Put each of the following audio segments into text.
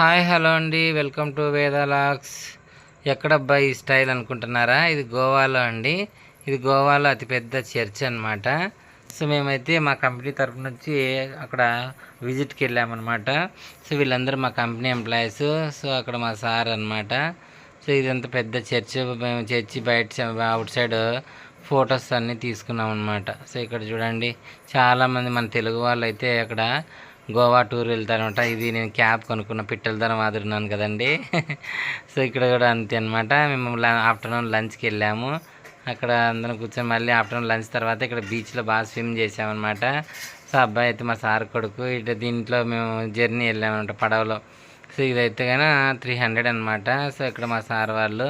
Hi hello అండి. Welcome to వేదాలాక్స్ ఎక్కడబ్బా ఈ స్టైల్ అనుకుంటున్నారా? ఇది గోవాలో అండి. ఇది గోవాలో అతిపెద్ద చర్చ్ అనమాట సో మేమైతే మా కంపెనీ తరఫు నుంచి అక్కడ విజిట్కి వెళ్ళామన్నమాట. సో వీళ్ళందరూ మా కంపెనీ ఎంప్లాయీస్. సో అక్కడ మా సార్ అనమాట సో ఇదంతా పెద్ద చర్చ్. మేము చర్చి బయట అవుట్ సైడ్ ఫొటోస్ అన్నీ తీసుకున్నాం అనమాట సో ఇక్కడ చూడండి చాలామంది మన తెలుగు వాళ్ళు అయితే అక్కడ గోవా టూర్ వెళ్తారనమాట ఇది నేను క్యాబ్ కొనుక్కున్న పిట్టల ధర మాదిరిన్నాను కదండి. సో ఇక్కడ కూడా అంతే అనమాట మేము ఆఫ్టర్నూన్ లంచ్కి వెళ్ళాము. అక్కడ అందరం కూర్చొని మళ్ళీ ఆఫ్టర్నూన్ లంచ్ తర్వాత ఇక్కడ బీచ్లో బాగా స్విమ్ చేసామన్నమాట సో అబ్బాయి అయితే మా సార్ కొడుకు ఇటు దీంట్లో మేము జర్నీ వెళ్ళామన్నమాట పడవలో. సో ఇదైతే కానీ త్రీ హండ్రెడ్ అనమాట సో ఇక్కడ మా సార్ వాళ్ళు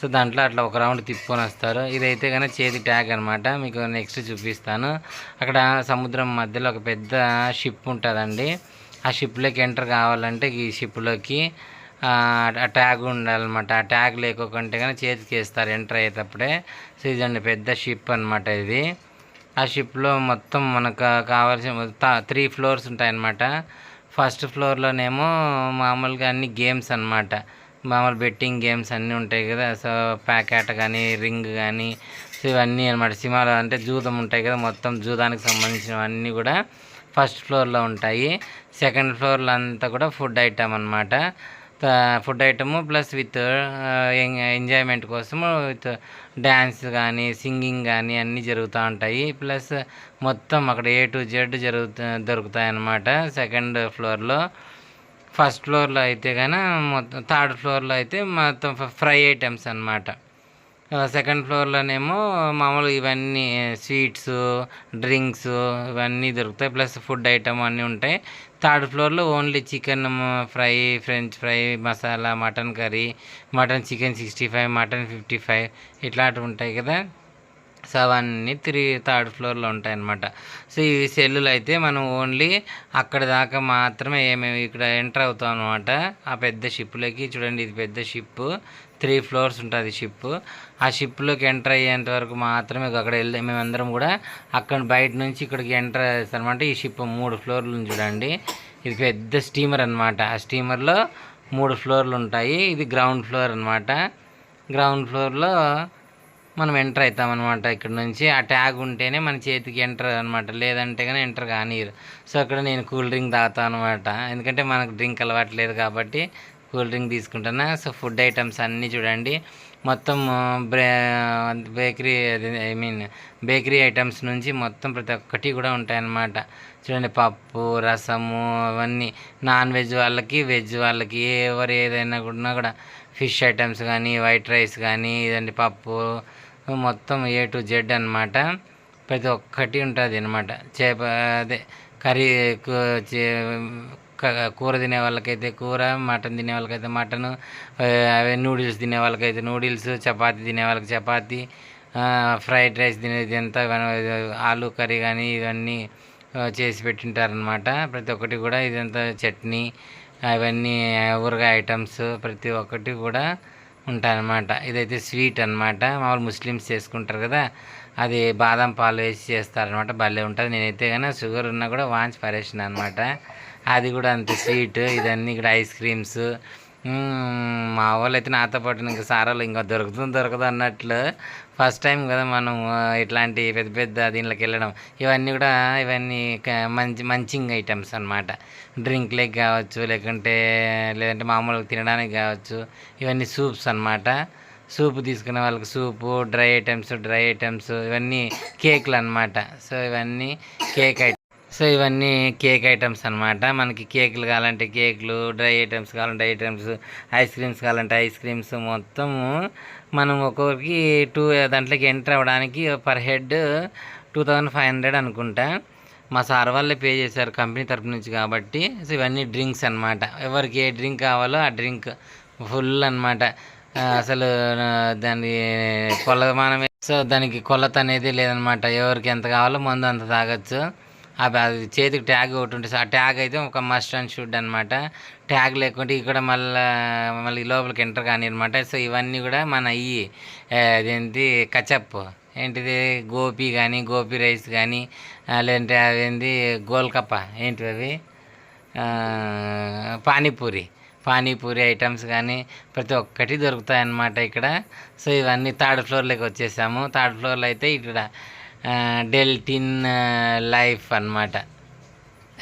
సో దాంట్లో అట్లా ఒక రౌండ్ తిప్పుకొని వస్తారు. ఇదైతే కానీ చేతి ట్యాగ్ అనమాట మీకు నెక్స్ట్ చూపిస్తాను. అక్కడ సముద్రం మధ్యలో ఒక పెద్ద షిప్ ఉంటుందండి. ఆ షిప్లోకి ఎంటర్ కావాలంటే ఈ షిప్లోకి ఆ ట్యాగ్ ఉండాలన్నమాట. ఆ ట్యాగ్ లేకోకుంటే కానీ చేతికి వేస్తారు ఎంటర్ అయ్యేటప్పుడే. సో ఇదండి పెద్ద షిప్ అనమాట ఇది. ఆ షిప్లో మొత్తం మనకు కావాల్సిన త్రీ ఫ్లోర్స్ ఉంటాయన్నమాట. ఫస్ట్ ఫ్లోర్లోనేమో మామూలుగా అన్ని గేమ్స్ అనమాట మామూలు బెట్టింగ్ గేమ్స్ అన్నీ ఉంటాయి కదా సో ప్యాకెట్ కానీ రింగ్ కానీ సో ఇవన్నీ అనమాట సినిమాలు అంటే జూదం ఉంటాయి కదా మొత్తం జూదానికి సంబంధించినవన్నీ కూడా ఫస్ట్ ఫ్లోర్లో ఉంటాయి. సెకండ్ ఫ్లోర్లో అంతా కూడా ఫుడ్ ఐటమ్ అనమాట food item plus with enjoyment కోసము విత్ డ్యాన్స్ కానీ సింగింగ్ కానీ అన్నీ జరుగుతూ ఉంటాయి. ప్లస్ మొత్తం అక్కడ ఏ టు జెడ్ జరుగుతూ దొరుకుతాయి అన్నమాట సెకండ్ ఫ్లోర్లో. ఫస్ట్ ఫ్లోర్లో అయితే కానీ మొత్తం థర్డ్ ఫ్లోర్లో అయితే మొత్తం ఫ్రై ఐటమ్స్ అనమాట సెకండ్ ఫ్లోర్లోనేమో మామూలు ఇవన్నీ స్వీట్స్ డ్రింక్స్ ఇవన్నీ దొరుకుతాయి. ప్లస్ ఫుడ్ ఐటమ్ అన్నీ ఉంటాయి. థర్డ్ ఫ్లోర్లో only chicken fry french fry masala mutton curry mutton chicken sixty five mutton fifty five ఇట్లాంటివి ఉంటాయి కదా. సో అవన్నీ త్రీ థర్డ్ ఫ్లోర్లో ఉంటాయి అన్నమాట సో ఈ సెల్లులు అయితే మనం ఓన్లీ అక్కడ దాకా మాత్రమే ఏమేమి ఇక్కడ ఎంటర్ అవుతాం అనమాట ఆ పెద్ద షిప్లోకి చూడండి ఇది పెద్ద షిప్ త్రీ ఫ్లోర్స్ ఉంటుంది షిప్ ఆ షిప్లోకి ఎంటర్ అయ్యేంత వరకు మాత్రమే అక్కడ వెళ్ళి మేమందరం కూడా అక్కడ బయట నుంచి ఇక్కడికి ఎంటర్ అనమాట ఈ షిప్ మూడు ఫ్లోర్లు చూడండి. ఇది పెద్ద స్టీమర్ అనమాట ఆ స్టీమర్లో మూడు ఫ్లోర్లు ఉంటాయి. ఇది గ్రౌండ్ ఫ్లోర్ అనమాట గ్రౌండ్ ఫ్లోర్లో మనం ఎంటర్ అవుతాం అనమాట ఇక్కడ నుంచి. ఆ ట్యాగ్ ఉంటేనే మన చేతికి ఎంటర్ అనమాట లేదంటే కానీ ఎంటర్ కానీరు సో అక్కడ నేను కూల్ డ్రింక్ తాగుతాను అనమాట ఎందుకంటే మనకు డ్రింక్ అలవాట్లేదు కాబట్టి కూల్ డ్రింక్ తీసుకుంటున్నా సో ఫుడ్ ఐటమ్స్ అన్నీ చూడండి. మొత్తం బ్రే bakery I mean bakery items నుంచి మొత్తం ప్రతి ఒక్కటి కూడా ఉంటాయన్నమాట. చూడండి పప్పు రసము అవన్నీ. నాన్ వెజ్ వాళ్ళకి వెజ్ వాళ్ళకి ఎవరు ఏదైనా కూడా కూడా ఫిష్ ఐటమ్స్ కానీ వైట్ రైస్ కానీ ఇదండి పప్పు మొత్తం ఏ టు జెడ్ అనమాట ప్రతి ఒక్కటి ఉంటుంది అనమాట చేప అదే కర్రీ కూర తినే వాళ్ళకైతే కూర మటన్ తినే వాళ్ళకైతే మటన్ అవే నూడిల్స్ తినే వాళ్ళకైతే నూడిల్స్ చపాతి తినే వాళ్ళకి చపాతి ఫ్రైడ్ రైస్ తినేది ఎంత ఆలు కర్రీ కానీ ఇవన్నీ చేసి పెట్టింటారనమాట ప్రతి ఒక్కటి కూడా ఇదంతా చట్నీ అవన్నీ ఊరగాయ ఐటమ్స్ ప్రతి ఒక్కటి కూడా ఉంటాయన్నమాట. ఇదైతే స్వీట్ అనమాట మామూలు ముస్లిమ్స్ చేసుకుంటారు కదా అది బాదం పాలు వేసి చేస్తారనమాట భలే ఉంటుంది. నేనైతే కానీ షుగర్ ఉన్నా కూడా వాంచి పరేసిన అనమాట అది కూడా అంత స్వీట్ ఇదన్నీ ఇక్కడ ఐస్ క్రీమ్స్ మా వాళ్ళు అయితే నాతో పాటు ఇంకా సారాలు ఇంకా దొరుకుతుంది దొరకదు అన్నట్లు. ఫస్ట్ టైం కదా మనం ఇట్లాంటి పెద్ద పెద్ద దీనిలోకి వెళ్ళడం. ఇవన్నీ కూడా ఇవన్నీ మంచి మంచింగ్ ఐటమ్స్ అనమాట డ్రింక్లకి కావచ్చు లేకుంటే లేదంటే మామూలుగా తినడానికి కావచ్చు ఇవన్నీ సూప్స్ అనమాట సూప్ తీసుకునే వాళ్ళకి soup dry items dry items ఇవన్నీ కేక్లు అనమాట సో ఇవన్నీ కేక్ ఐటమ్స్ సో ఇవన్నీ కేక్ ఐటమ్స్ అనమాట మనకి కేకులు కావాలంటే కేకులు డ్రై ఐటమ్స్ కావాలంటే డ్రై ఐటమ్స్ ఐస్ క్రీమ్స్ కావాలంటే ఐస్ క్రీమ్స్ మొత్తము మనం ఒక్కొక్కరికి టూ దాంట్లోకి ఎంటర్ అవ్వడానికి per head two thousand five hundred అనుకుంటా. మా సార్ వాళ్ళే పే చేశారు కంపెనీ తరపు నుంచి కాబట్టి. సో ఇవన్నీ డ్రింక్స్ అనమాట ఎవరికి ఏ డ్రింక్ కావాలో ఆ డ్రింక్ ఫుల్ అనమాట అసలు దాని కొలమానమే. సో దానికి కొలత అనేది లేదనమాట ఎవరికి ఎంత కావాలో మందు అంత తాగొచ్చు. అది చేతికి ట్యాగ్ ఒకటి ఉంటుంది ఆ ట్యాగ్ అయితే ఒక మస్ట్ అండ్ షుడ్ అనమాట ట్యాగ్ లేకుంటే ఇక్కడ మళ్ళీ మళ్ళీ లోపలికి ఎంటర్ కానీ అనమాట సో ఇవన్నీ కూడా మన ఇవి అదేంటి కచప్. ఏంటిది గోపి కానీ గోపి రైస్ కానీ లేదంటే అదేంటి గోల్కప్ప. ఏంటివి అవి? పానీపూరి. పానీపూరి ఐటమ్స్ కానీ ప్రతి ఒక్కటి దొరుకుతాయి అన్నమాట ఇక్కడ. సో ఇవన్నీ థర్డ్ ఫ్లోర్లోకి వచ్చేసాము. థర్డ్ ఫ్లోర్లో అయితే ఇక్కడ డెల్టిన్ లైఫ్ అన్నమాట.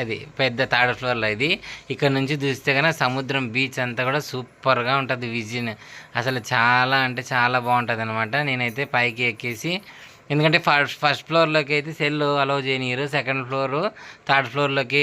అది పెద్ద థర్డ్ ఫ్లోర్లో ఇది. ఇక్కడ నుంచి చూస్తే కనుక సముద్రం బీచ్ అంతా కూడా సూపర్గా ఉంటుంది విజన్. అసలు చాలా అంటే చాలా బాగుంటుంది అనమాట నేనైతే పైకి ఎక్కేసి ఎందుకంటే ఫస్ట్ ఫస్ట్ ఫ్లోర్లోకి అయితే సెల్ అలో చేయనీయరు. సెకండ్ ఫ్లోర్ థర్డ్ ఫ్లోర్లోకి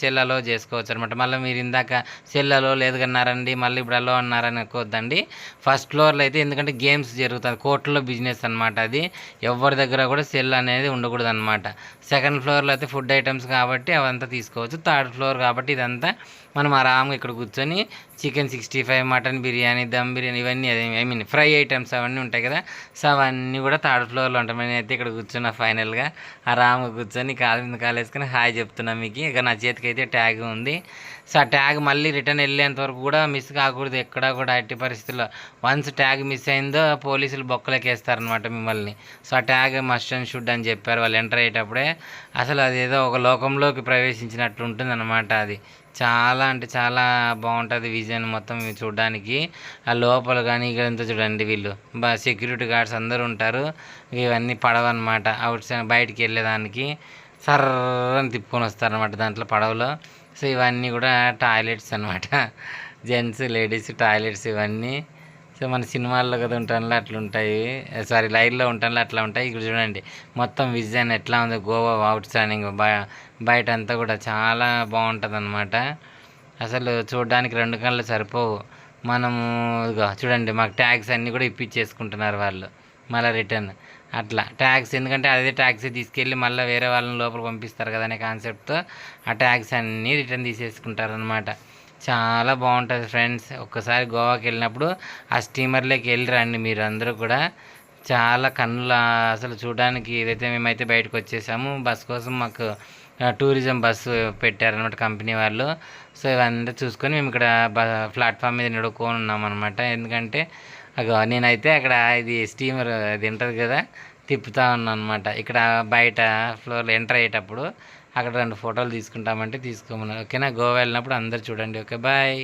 సెల్ అలో చేసుకోవచ్చు అనమాట మళ్ళీ మీరు ఇందాక సెల్ అలో లేదు అన్నారండి మళ్ళీ ఇప్పుడు అలో అన్నారని అనుకోవద్దండి ఫస్ట్ ఫ్లోర్లో అయితే ఎందుకంటే గేమ్స్ జరుగుతుంది కోర్టులో బిజినెస్ అనమాట అది. ఎవరి దగ్గర కూడా సెల్ అనేది ఉండకూడదు అనమాట సెకండ్ ఫ్లోర్లో అయితే ఫుడ్ ఐటమ్స్ కాబట్టి అవంతా తీసుకోవచ్చు. థర్డ్ ఫ్లోర్ కాబట్టి ఇదంతా మనం ఆరామ్గా ఇక్కడ కూర్చొని chicken sixty five mutton biryani dum biryani ఇవన్నీ ఐ మీన్ ఫ్రై ఐటమ్స్ అవన్నీ ఉంటాయి కదా. సో అవన్నీ కూడా థర్డ్ ఫ్లోర్లో ఉంటాయి. నేనైతే ఇక్కడ కూర్చున్నా ఫైనల్గా. ఆరామ్గా కూర్చొని కాలు మీద కాలు వేసుకొని హాయ్ చెప్తున్నా మీకు. ఇక నా చేతికి అయితే ట్యాగ్ ఉంది. సో ఆ ట్యాగ్ మళ్ళీ రిటర్న్ వెళ్ళేంత వరకు కూడా మిస్ కాకూడదు. ఎక్కడా కూడా అట్టి పరిస్థితుల్లో వన్స్ ట్యాగ్ మిస్ అయిందో పోలీసులు బొక్కలకేస్తారనమాట మిమ్మల్ని. సో ఆ ట్యాగ్ మస్ట్ అండ్ షుడ్ అని చెప్పారు వాళ్ళు ఎంటర్ అయ్యేటప్పుడే. అసలు అదేదో ఒక లోకంలోకి ప్రవేశించినట్టు ఉంటుంది అనమాట అది. చాలా అంటే చాలా బాగుంటుంది విజన్ మొత్తం చూడడానికి. ఆ లోపల కానీ ఇక్కడ చూడండి వీళ్ళు. బా సెక్యూరిటీ గార్డ్స్ అందరూ ఉంటారు. ఇవన్నీ పడవన్నమాట. అవుట్ సైడ్ బయటికి వెళ్ళేదానికి సర్రని తిప్పుకొని వస్తారనమాట దాంట్లో పడవలో. సో ఇవన్నీ కూడా టాయిలెట్స్ అనమాట జెంట్స్ లేడీస్ టాయిలెట్స్ ఇవన్నీ. సో మన సినిమాల్లో కదా ఉంటానులో అట్లా ఉంటాయి సారీ లైవ్లో ఉంటానులో అట్లా ఉంటాయి. ఇక్కడ చూడండి మొత్తం విజన్ ఎట్లా ఉంది గోవా అవుట్ స్టాండింగ్ బయట అంతా కూడా చాలా బాగుంటుంది అనమాట అసలు చూడడానికి రెండు కళ్ళు సరిపోవు. మనము చూడండి మాకు ట్యాక్స్ అన్నీ కూడా ఇప్పించేసుకుంటున్నారు వాళ్ళు మళ్ళీ రిటర్న్. అట్లా ట్యాక్స్ ఎందుకంటే అదే ట్యాక్సీ తీసుకెళ్ళి మళ్ళీ వేరే వాళ్ళని లోపల పంపిస్తారు కదా అనే కాన్సెప్ట్తో ఆ ట్యాక్స్ అన్నీ రిటర్న్ తీసేసుకుంటారు అనమాట చాలా బాగుంటుంది ఫ్రెండ్స్. ఒక్కసారి గోవాకి వెళ్ళినప్పుడు ఆ స్టీమర్లోకి వెళ్ళి రండి మీరు అందరూ కూడా. చాలా కన్నుల అసలు చూడడానికి ఏదైతే మేమైతే బయటకు వచ్చేసాము బస్ కోసం మాకు టూరిజం బస్సు పెట్టారనమాట కంపెనీ వాళ్ళు. సో ఇవంతా చూసుకొని మేము ఇక్కడ బ ప్లాట్ఫామ్ మీద నిడుకొని ఉన్నాం అనమాట ఎందుకంటే అగో నేనైతే అక్కడ ఇది స్టీమర్ అది ఉంటుంది కదా తిప్పుతా ఉన్నాను అనమాట ఇక్కడ బయట ఫ్లోర్లో ఎంటర్ అయ్యేటప్పుడు అక్కడ రెండు ఫోటోలు తీసుకుంటామంటే తీసుకోమన్నారు. ఓకేనా? గోవా వెళ్ళినప్పుడు అందరు చూడండి. Okay bye.